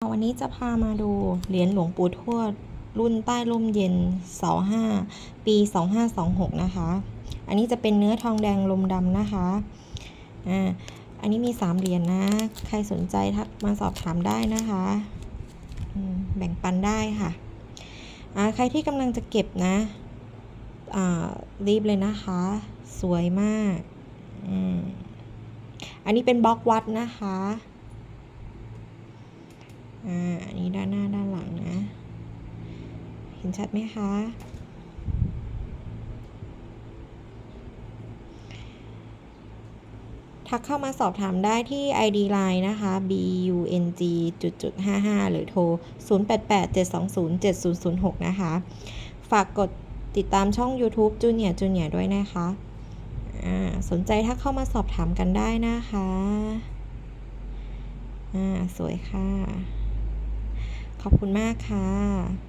วันนี้จะพามาดูเหรียญหลวงปู่ทวด รุ่นใต้ร่มเย็นเสาห้าปี 2526 นะคะ อันนี้จะเป็นเนื้อทองแดงลมดำนะคะอ่าอันนี้มี 3 เหรียญนะใครสนใจทักมาสอบถามได้นะคะแบ่งปันได้ค่ะอ่าใครที่กำลังจะเก็บนะอ่ารีบเลยนะคะ สวยมากอืมอันนี้เป็นบล็อกวัดนะคะ อ่าอันนี้ด้านหน้าด้านหลังนะ เห็นชัดไหมคะ ทักเข้ามาสอบถามได้ที่ ID Line นะคะ bung จุดจุด55 หรือโทร 0887207006 นะคะ ฝากกดติดตามช่อง YouTube Junior Junior ด้วยนะคะสนใจทักเข้ามาสอบถามกันได้นะคะ อ่า สวยค่ะ ขอบคุณมากค่ะ